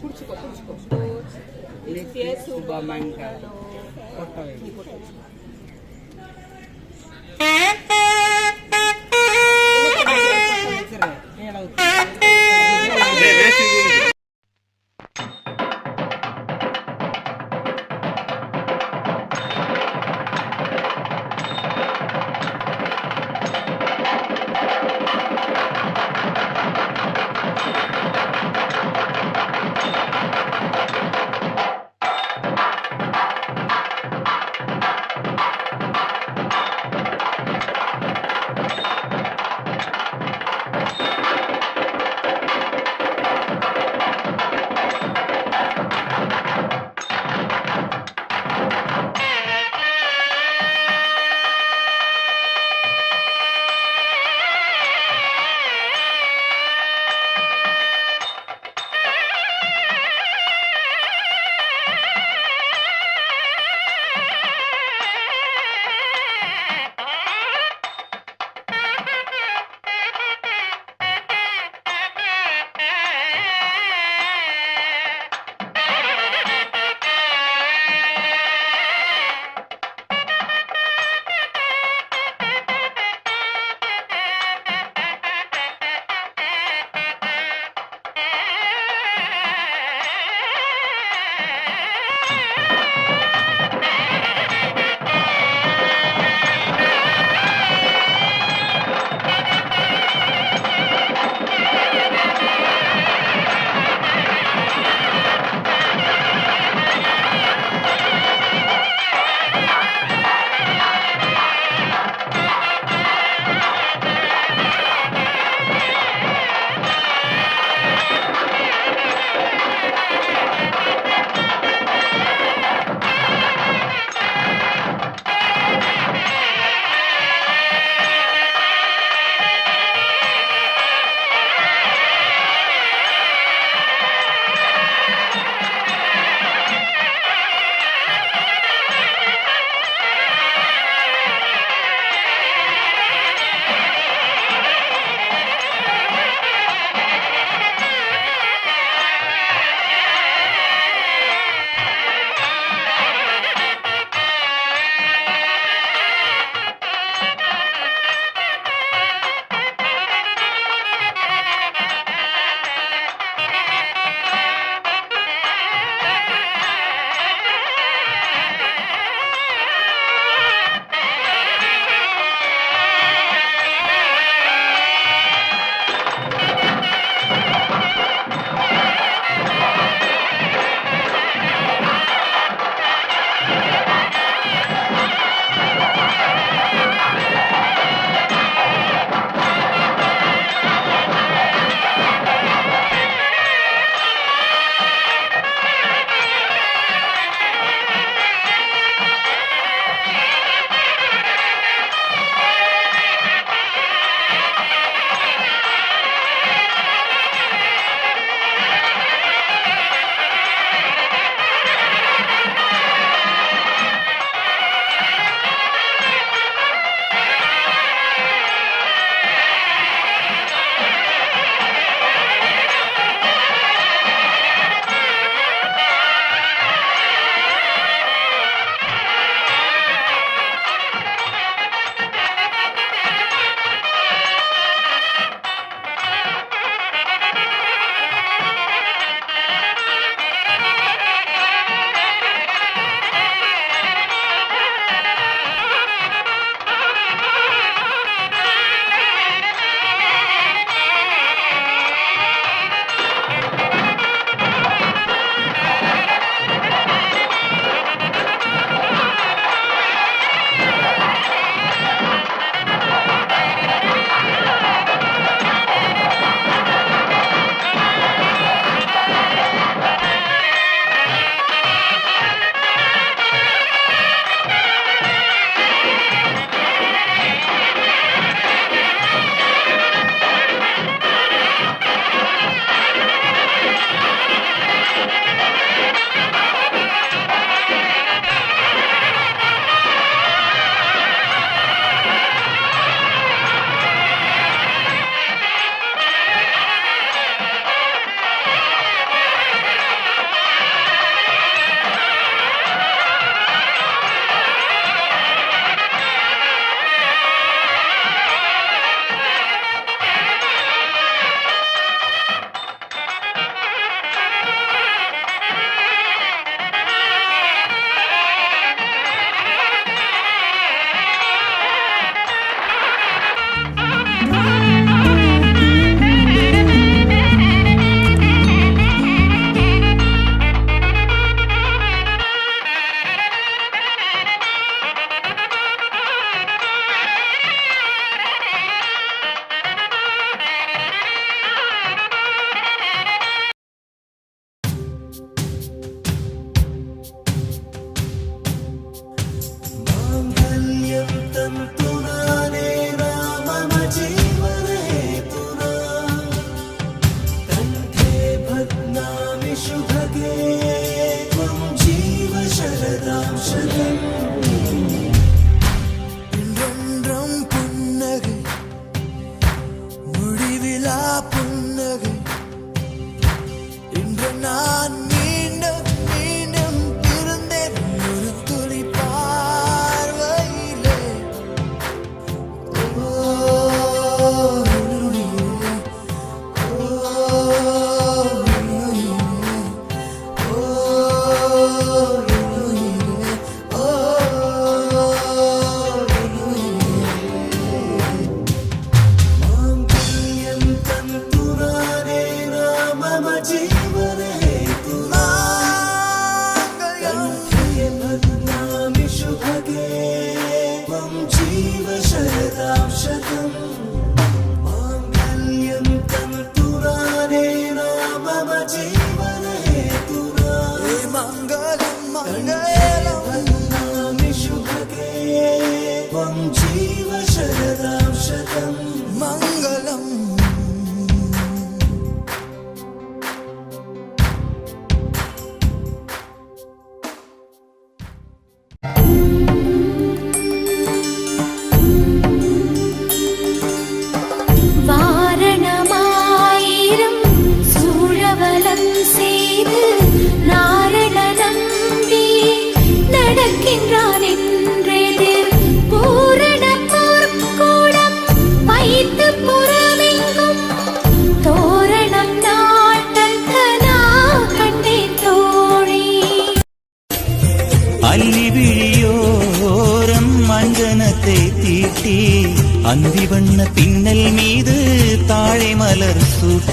కుర్చుకో కుర్చుకో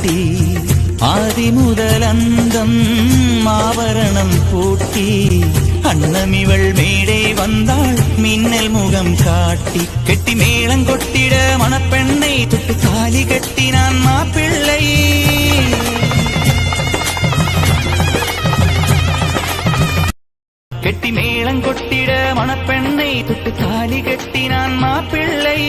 மலர் ஆதி முதல் அந்தம் ஆபரணம் பூட்டி அன்னமிவள் மேடை வந்தாள் மின்னல் முகம் காட்டி கெட்டி மேளம் கொட்டிட மணப்பெண்ணை தொட்டு தாலி கட்டினான் மாப்பிள்ளை. கெட்டி மேளம் கொட்டிட மணப்பெண்ணை தொட்டு தாலி கட்டினான் மாப்பிள்ளை.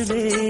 பேசுதே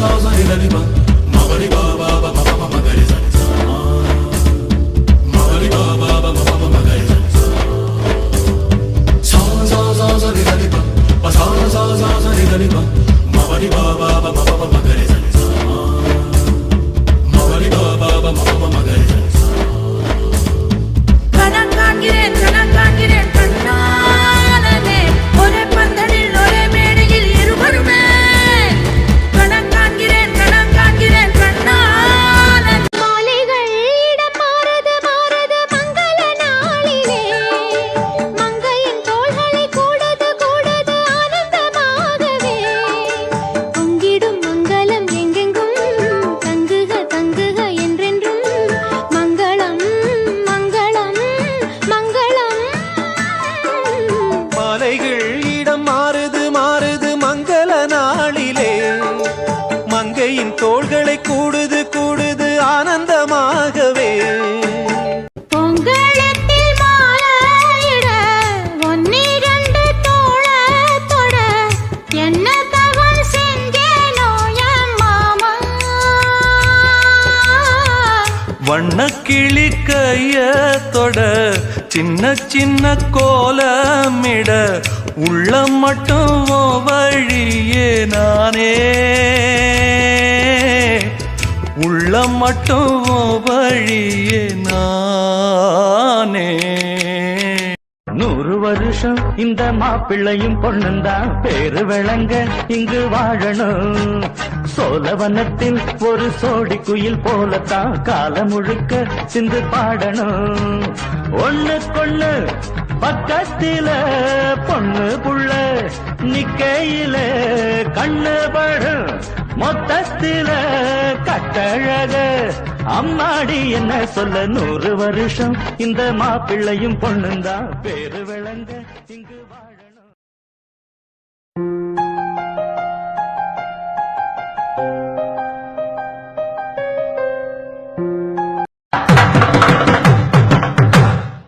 கணம் சின்ன சின்ன கோலமிட உள்ளம் மட்டும் வழியே நானே. உள்ளம் மட்டும் வழியே நானே. ஒரு வருஷம் இந்த மாப்பிள்ளையும் பொண்ணுந்தான் பேரு விளங்க இங்கு வாழணும். சோழவனத்தில் ஒரு சோடி குயில் போலத்தான் காலம் முழுக்க சிந்து பாடணும். ஒண்ணு கொண்ணு பக்கத்தில பொண்ணு புள்ள நிக்கையில கண்ணு படும். மொத்தத்தில கட்டழக அம்மாடி என்ன சொல்ல நூறு வருஷம்? இந்த மாப்பிள்ளையும் பொண்ணுந்தான் பேரு விளங்க இங்கு வாழணும்.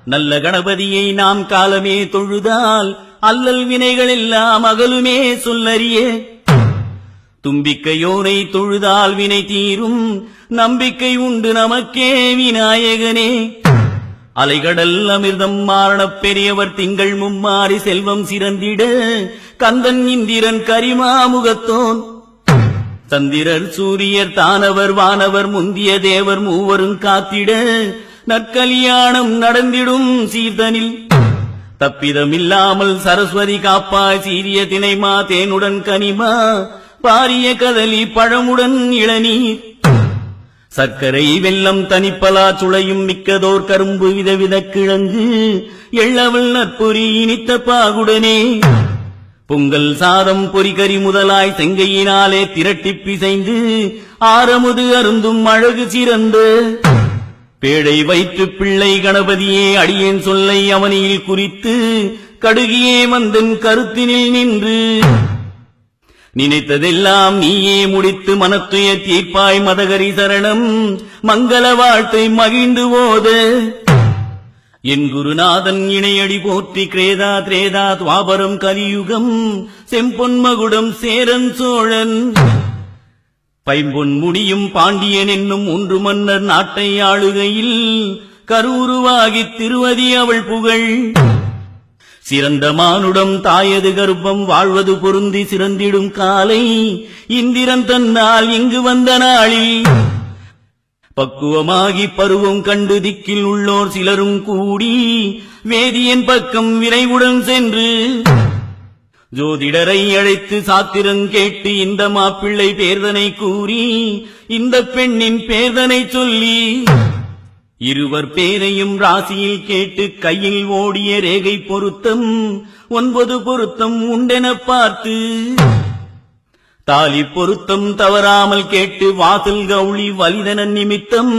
நல்ல கணபதியை நாம் காலமே தொழுதால் அல்லல் வினைகள் எல்லாம் அகலுமே சொல்லறியே. தும்பிக்கையோனை தொழுதால் வினை தீரும். நம்பிக்கை உண்டு நமக்கே விநாயகனே. அலைகடல் அமிர்தம் மாரணப் பெரியவர் திங்கள் மும்மாறி செல்வம் சிறந்திட. கந்தன் இந்திரன் கரிமாமுகத்தோன். சந்திரர் சூரியர் தானவர் வானவர் முந்திய தேவர் மூவரும் காத்திட. நற்கலியாணம் நடந்திடும் சீர்தனில். தப்பிதமில்லாமல் சரஸ்வதி காப்பாய் சீரிய தினைமா தேனுடன் கனிமா. பாரிய கதலி பழமுடன் இளநீர். சர்க்கரை வெல்லம் தனிப்பலா சுளையும் மிக்கதோர் கரும்பு விதவித கிழங்கு. எள்ளவள் நற்பொறி இனித்த பாகுடனே. பொங்கல் சாதம் பொறிகறி முதலாய் செங்கையினாலே திரட்டிப் பிசைந்து ஆரமுது அருந்தும் அழகு சிறந்து. பேழை வைத்து பிள்ளை கணபதியே அடியேன் சொல்லை அவனியில் குறித்து கடுகியே மந்தன் கருத்தினில் நின்று. நினைத்ததெல்லாம் நீயே முடித்து மனத்துய தீர்ப்பாய் மதகரி சரணம். மங்கள வாழ்த்தை மகிழ்ந்து போது என் குருநாதன் இணையடி போற்றி கிரேதா திரேதா துவாபரம் கலியுகம். செம்பொன் மகுடம் சேரன் சோழன். பைம்பொன் முடியும் பாண்டியன் என்னும் ஒன்று மன்னர் நாட்டை ஆளுகையில். கருவுருவாகித் திருவதி அவள் புகழ். சிறந்த மானுடம் தாயது கர்ப்பம் வாழ்வது பொருந்தி சிறந்திடும் காலை. இந்திரன் தன்னால் இங்கு வந்த நாளில் பக்குவமாகி பருவம் கண்டு திக்கில் உள்ளோர் சிலரும் கூடி வேதியின் பக்கம் விரைவுடன் சென்று ஜோதிடரை அழைத்து சாத்திரம் கேட்டு இந்த மாப்பிள்ளை பேர்தனை கூறி இந்த பெண்ணின் பேர்தனை சொல்லி இருவர் பேரையும் ராசியில் கேட்டு கையில் ஓடிய ரேகை பொருத்தம் ஒன்பது பொருத்தம் உண்டென பார்த்து. தாலி பொருத்தம் தவறாமல் கேட்டு வாசல் கவுளி வலிதன நிமித்தம்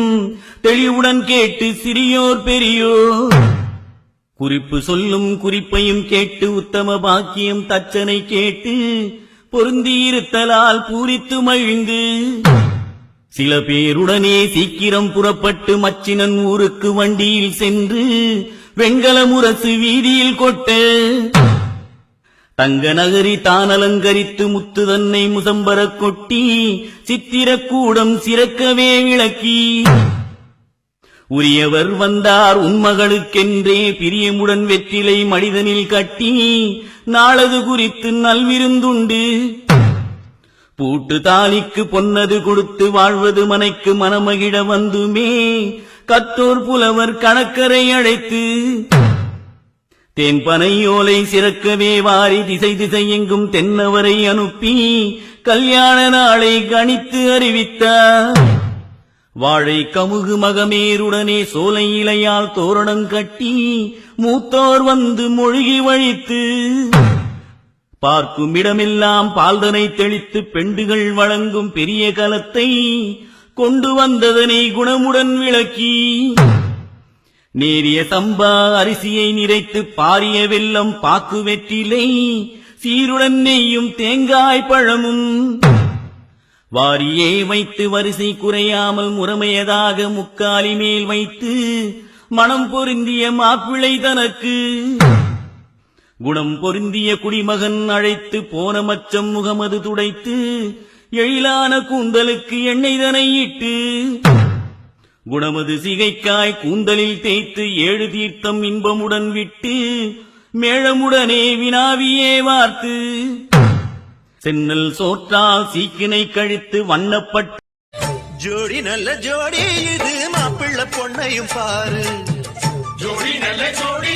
தெளிவுடன் கேட்டு சிறியோர் பெரியோர். குறிப்பு சொல்லும் குறிப்பையும் கேட்டு உத்தம பாக்கியம் தச்சனை கேட்டு பொருந்தியிருத்தலால் பூரித்து மகிழ்ந்து. சில பேருடனே சீக்கிரம் புறப்பட்டு மச்சினன் ஊருக்கு வண்டியில் சென்று வெண்கல முரசு வீதியில் கொட்ட தங்க நகரி தான் அலங்கரித்து முத்து தன்னை முசம்பர கொட்டி சித்திரக்கூடம் சிறக்கவே விளக்கி. உரியவர் வந்தார் உன்மகளுக்கென்றே பிரியமுடன் வெற்றிலை மனிதனில் கட்டி நாளது குறித்து நல்விருந்துண்டு. பூட்டு தாலிக்கு பொன்னது கொடுத்து வாழ்வது மனைக்கு மனமகிழ வந்துமே. கத்தோர் புலவர் கணக்கரை அழைத்து தேன்பனை ஓலை சிறக்கவே வாரி திசை திசை எங்கும் தென்னவரை அனுப்பி கல்யாண நாளை கணித்து அறிவித்தார். வாழை கமுகு மகமேருடனே சோலை இலையால் தோரணம் கட்டி மூத்தோர் வந்து மொழிகி வழித்து பார்க்கும் இடமெல்லாம் பால்தனை தெளித்து பெண்டுகள் வழங்கும் பெரிய கலத்தை கொண்டு வந்ததனை குணமுடன் விளக்கி. நேரிய சம்பா அரிசியை நிறைத்து பாரிய வெல்லம் பாக்கு வெற்றிலை சீருடன் நெய்யும் தேங்காய் பழமும். வாரியே வைத்து வரிசை குறையாமல் முறமையதாக முக்காலி மேல் வைத்து மனம் பொருந்திய மாப்பிள்ளை தனக்கு. குணம் பொருந்திய குடிமகன் அழைத்து போன மச்சம் முகமது துடைத்து எழிலான கூந்தலுக்கு எண்ணெய் தனை இட்டு குணமது சிகைக்காய் கூந்தலில் தேய்த்து ஏழு தீர்த்தம் இன்பமுடன் விட்டு மேளமுடனே வினாவியே வார்த்து சென்னல் சோற்றால் சீக்கினை கழித்து வண்ணப்பட்டு ஜோடி நல்ல ஜோடி இது மாப்பிள்ளை பொண்ணையும் பாரு. ஜோடி நல்ல ஜோடி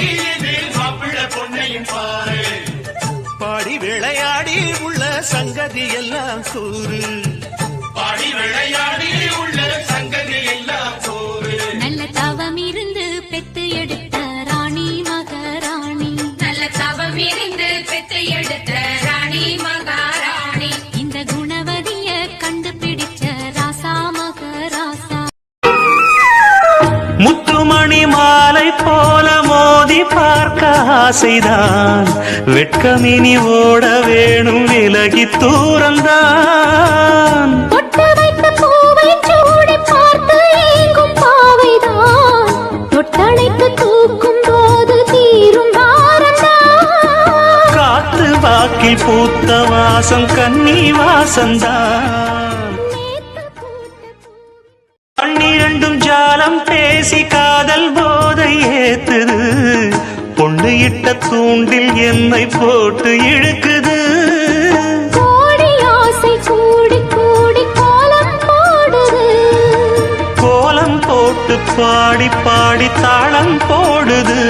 பாடி விளையாடி உள்ள சங்கதி எல்லாம் கூறு பாடி விளையாடி உள்ள சங்கதி எல்லாம் கூறு நல்ல தவம் இருந்து பெத்து எடுத்த ராணி மகாராணி. நல்ல தவம் இருந்து பெற்று எடுத்த ராணி மகாராணி. இந்த குணவதிய கண்டுபிடிச்ச ராசா மகராசா. முத்துமணி மாலை போல பார்க்க ஆசைதான். வெட்கமினி ஓட வேணும் விலகி தூரந்தான் காத்து வாக்கில் பூத்த வாசம் கன்னி வாசந்தான். பன்னிரண்டும் ஜாலம் பேசி காதல் போதை ஏத்துது பொண்ணு இட்ட தூண்டில் என்னை போட்டு இழுக்குது. கோடி ஆசை கூடி கூடி கோலம் போடுது. கோலம் போட்டு பாடி பாடி தாளம் போடுது.